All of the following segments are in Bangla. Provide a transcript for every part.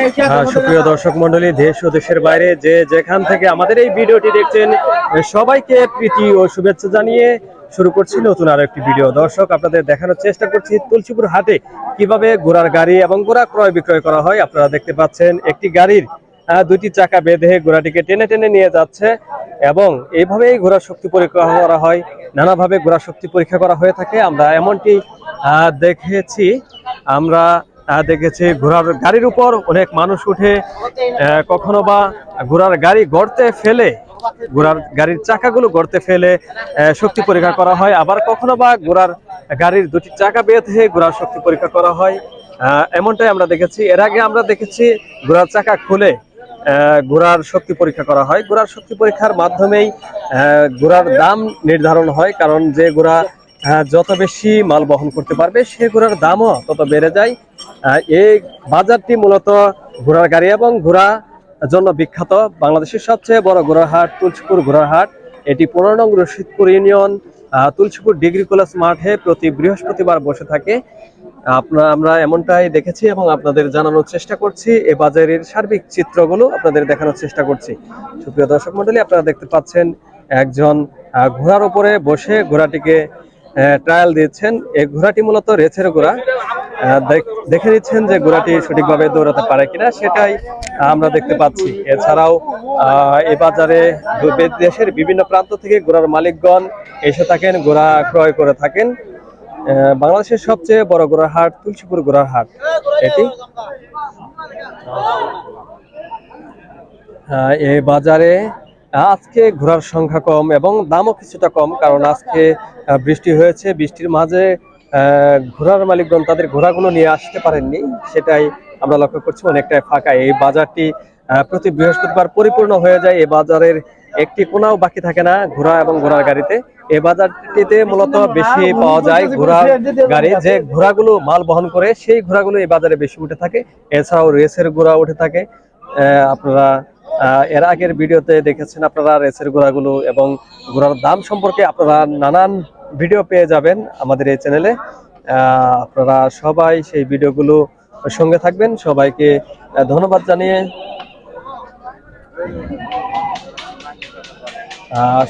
হ্যাঁ, সুপ্রিয় দর্শক মন্ডলী দেশ ও দেশের বাইরে যে যেখান থেকে আমাদের এই ভিডিওটি দেখছেন সবাইকে প্রীতি ও শুভেচ্ছা জানিয়ে শুরু করছি নতুন আরও একটি ভিডিও। দর্শক আপনাদের দেখানোর চেষ্টা করছি তুলসীপুর হাটে কীভাবে ঘোড়ার গাড়ি এবং ঘোড়া ক্রয় বিক্রয় করা হয়। আপনারা দেখতে পাচ্ছেন একটি গাড়ির দুইটি চাকা বেঁধে ঘোড়াটিকে টেনে টেনে নিয়ে যাচ্ছে এবং এইভাবেই ঘোড়ার শক্তি পরীক্ষা করা হয় নানাভাবে ঘোড়ার শক্তি পরীক্ষা করা হয়ে থাকে। আমরা এমনটি আহ, দেখেছি। আমরা দেখেছি, ঘোড়ার গাড়ির উপর অনেক মানুষ উঠে কখনো বা ঘোড়ার গাড়ি গড়তে ফেলে, ঘোড়ার গাড়ির চাকাগুলো গড়তে ফেলে শক্তি পরীক্ষা করা হয়। আবার কখনো বা ঘোড়ার গাড়ির দুটি চাকা বেঁধে ঘোড়ার শক্তি পরীক্ষা করা হয়। এমনটাই আমরা দেখেছি। এর আগে আমরা দেখেছি ঘোড়ার চাকা খুলে ঘোড়ার শক্তি পরীক্ষা করা হয়। ঘোড়ার শক্তি পরীক্ষার মাধ্যমেই ঘোড়ার দাম নির্ধারণ হয়, কারণ যে ঘোড়া যত বেশি মাল বহন করতে পারবে, সে ঘোড়ার দামও তত বেড়ে যায়। এই বাজারটি মূলত ঘোড়ার গাড়ি এবং ঘোড়া জন্য বিখ্যাত। বাংলাদেশের সবচেয়ে বড় ঘোড়ার হাট তুলসীপুর ঘোড়ার হাট। এটি পনেরো নং Rashidpur union Tulsipur degree college মাঠে প্রতি বৃহস্পতিবার বসে থাকে। আপনার আমরা এমনটাই দেখেছি এবং আপনাদের জানানোর চেষ্টা করছি। এই বাজারের সার্বিক চিত্রগুলো আপনাদের দেখানোর চেষ্টা করছি। সুপ্রিয় দর্শক মন্ডলী আপনারা দেখতে পাচ্ছেন একজন ঘোড়ার উপরে বসে ঘোড়াটিকে ট্রায়াল দিচ্ছেন এই ঘোড়াটি মূলত রেছের ঘোড়া। দেখ- নিচ্ছেন যে ঘোড়াটি সঠিকভাবে দৌড়াতে পারে কিনা, সেটাই আমরা দেখতে পাচ্ছি। এছাড়াও এই বাজারে দেশের বিভিন্ন প্রান্ত থেকে ঘোড়ার মালিকগণ এসে থাকেন ঘোড়া ক্রয় করে থাকেন। বাংলাদেশের সবচেয়ে বড় ঘোড়ার হাট তুলসীপুর ঘোড়ার হাট। এটি? এই বাজারে আজকে ঘোড়ার সংখ্যা কম এবং দামও কিছুটা কম, কারণ আজকে বৃষ্টি হয়েছে। বৃষ্টির মাঝে ঘোড়ার মালিকগণ তাদের ঘোড়াগুলো নিয়ে আসতে পারেননি, সেটাই আমরা লক্ষ্য করছি। অনেকটাই ফাঁকা। এই বাজারটি প্রতি বৃহস্পতিবার পরিপূর্ণ হয়ে যায়। এই বাজারের একটি কোনাও বাকি থাকে না ঘোড়া এবং ঘোড়ার গাড়িতে। এই বাজারটিতে মূলত বেশি পাওয়া যায় ঘোড়ার গাড়ি। যে ঘোড়াগুলো মাল বহন করে, সেই ঘোড়াগুলো এই বাজারে বেশি উঠে থাকে। এছাড়াও রেসের ঘোড়া উঠে থাকে। আপনারা এর আগের ভিডিওতে দেখেছেন আপনারা রেসের ঘোড়াগুলো এবং ঘোড়ার দাম সম্পর্কে আপনারা নানান ভিডিও পেয়ে যাবেন আমাদের এই চ্যানেলে। আপনারা সবাই সেই ভিডিওগুলো সঙ্গে থাকবেন। সবাইকে ধন্যবাদ জানিয়ে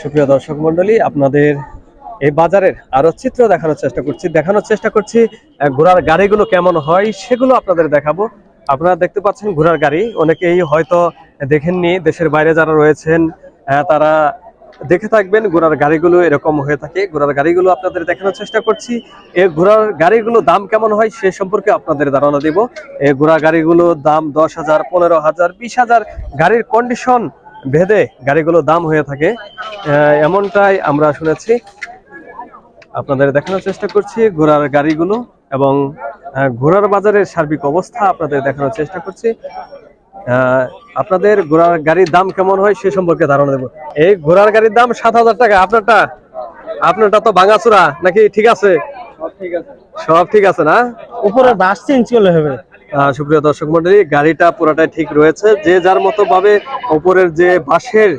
সুপ্রিয় দর্শক মন্ডলী আপনাদের এই বাজারের আরও চিত্র দেখানোর চেষ্টা করছি। দেখানোর চেষ্টা করছি ঘোড়ার গাড়িগুলো কেমন হয় সেগুলো আপনাদের দেখাবো। আপনারা দেখতে পাচ্ছেন ঘোড়ার গাড়ি। অনেকেই হয়তো দেখেননি, দেশের বাইরে যারা রয়েছেন তারা দেখে থাকবেন, ঘোড়ার গাড়িগুলো এরকম হয়ে থাকে। ঘোড়ার গাড়িগুলো আপনাদের দেখানোর চেষ্টা করছি। এই ঘোড়ার গাড়িগুলো দাম কেমন হয় সে সম্পর্কে আপনাদের ধারণা দেব। এই ঘোড়া গাড়িগুলো দাম দশ হাজার, পনেরো হাজার, বিশ হাজার। গাড়ির কন্ডিশন ভেদে গাড়িগুলো দাম হয়ে থাকে। এমনটাই আমরা শুনেছি। আপনাদের দেখানোর চেষ্টা করছি ঘোড়ার গাড়িগুলো এবং ঘোড়ার বাজারের সার্বিক অবস্থা আপনাদের দেখানোর চেষ্টা করছি। আপনাদের ঘোড়ার গাড়ির দাম কেমন হয় সে সম্পর্কে ধারণা দেবো। এই ঘোড়ার গাড়ির দাম সাত হাজার টাকা। আপনারটা? আপনারটা তো ভাঙাচুরা। নাকি ঠিক আছে? সব ঠিক আছে। না? উপরে বাস চেঞ্জ করলে হবে। সুপ্রিয় দর্শক মন্ডলী গাড়িটা পুরাটাই ঠিক রয়েছে। যে যার মতো ভাবে উপরের যে বাঁশের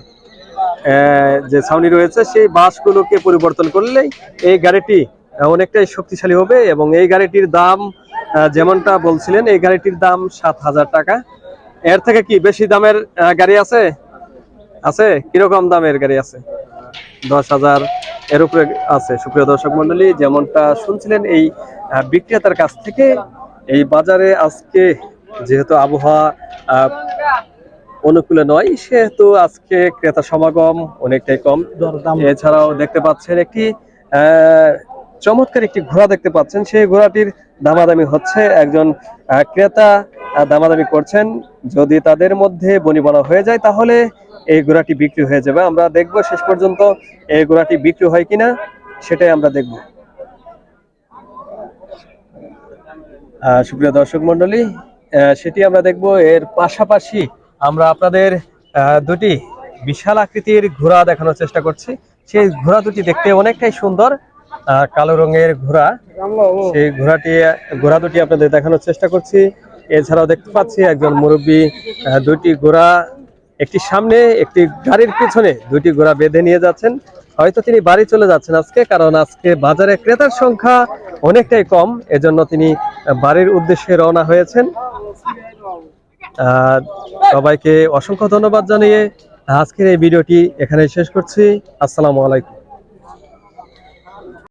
যে ছাউনি রয়েছে সেই বাঁশগুলোকে পরিবর্তন করলেই এই গাড়িটি অনেকটাই শক্তিশালী হবে এবং এই গাড়িটির দাম যেমনটা বলছিলেন এই গাড়িটির দাম সাত হাজার টাকা। এর থেকে কি বেশি দামের গাড়ি আছে? আছে? কীরকম দামের গাড়ি আছে? দশ হাজার এর উপরে আছে। সুপ্রিয় দর্শক মন্ডলী যেমনটা শুনছিলেন এই বিক্রেতার কাছ থেকে এই বাজারে আজকে যেহেতু আবহাওয়া আহ, অনুকূলে নয় সেহেতু আজকে ক্রেতা সমাগম অনেকটাই কম। এছাড়াও দেখতে পাচ্ছেন একটি আহ, চমৎকার একটি ঘোড়া দেখতে পাচ্ছেন। সেই ঘোড়াটির দামাদামি হচ্ছে একজন ক্রেতা দামাদামি করছেন। যদি তাদের মধ্যে বনিবনা হয়ে যায়, তাহলে এই ঘোড়াটি বিক্রি হয়ে যাবে। আমরা দেখব শেষ পর্যন্ত এই ঘোড়াটি বিক্রি হয় কিনা, সেটাই আমরা দেখব। সুপ্রিয় দর্শক মন্ডলী সেটি আমরা দেখব। এর পাশাপাশি আমরা আপনাদের দুটি বিশাল আকৃতির ঘোড়া দেখানোর চেষ্টা করছি। সেই ঘোড়া দুটি দেখতে অনেকটাই সুন্দর। কালো রঙের ঘোড়া। সেই ঘোড়াটি ঘোড়া দুটি আপনাদের দেখানোর চেষ্টা করছি। এছাড়াও দেখতে পাচ্ছি একজন মুরব্বী দুটি ঘোড়া একটি সামনে একটি গাড়ির পিছনে দুটি ঘোড়া বেঁধে নিয়ে যাচ্ছেন। হয়তো তিনি বাড়ি চলে যাচ্ছেন আজকে কারণ আজকে বাজারে ক্রেতার সংখ্যা অনেকটাই কম। এজন্য তিনি বাড়ির উদ্দেশ্যে রওনা হয়েছেন। আহ, সবাইকে অসংখ্য ধন্যবাদ জানিয়ে আজকের এই ভিডিওটি এখানে শেষ করছি। আসসালামু আলাইকুম।